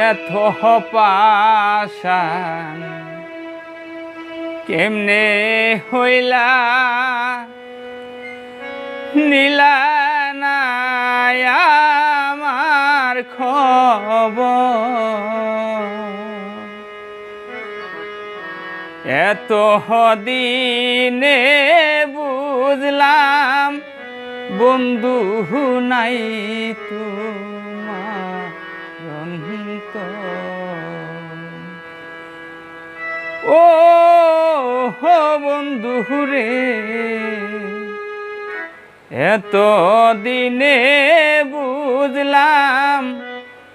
এত কেমনে হইলা নীলা আমার খবর এত দিনে বুঝলাম বন্ধু নাই অন্তর। ও বন্ধু রে এত দিনে বুঝলাম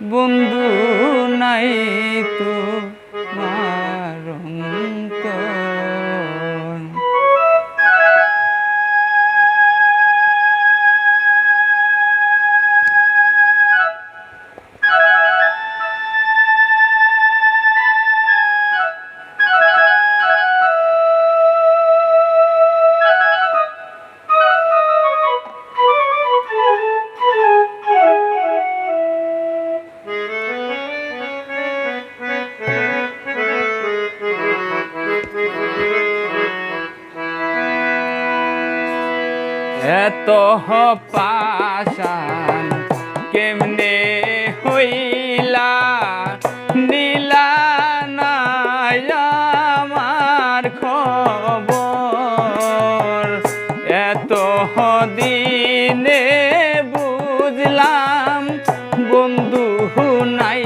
বন্ধু নাই তো। এত পাশান কেমনে হইলা? নীলা আমার খবর। এত দিনে বুঝলাম, বন্ধু নাই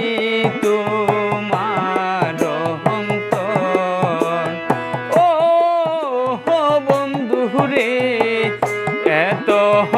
তোমার অন্তর ও, বন্ধু রে এত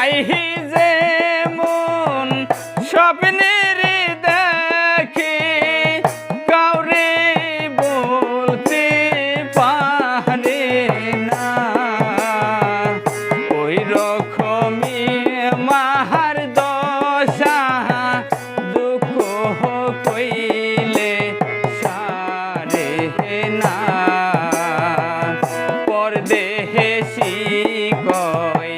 পাই যে মন স্বপ্নের দেখি কাউরে বলতে পারে না। ওই রকমই মাহার দশা, দুঃখ কইলে সারে না। পরদেহেশি কয়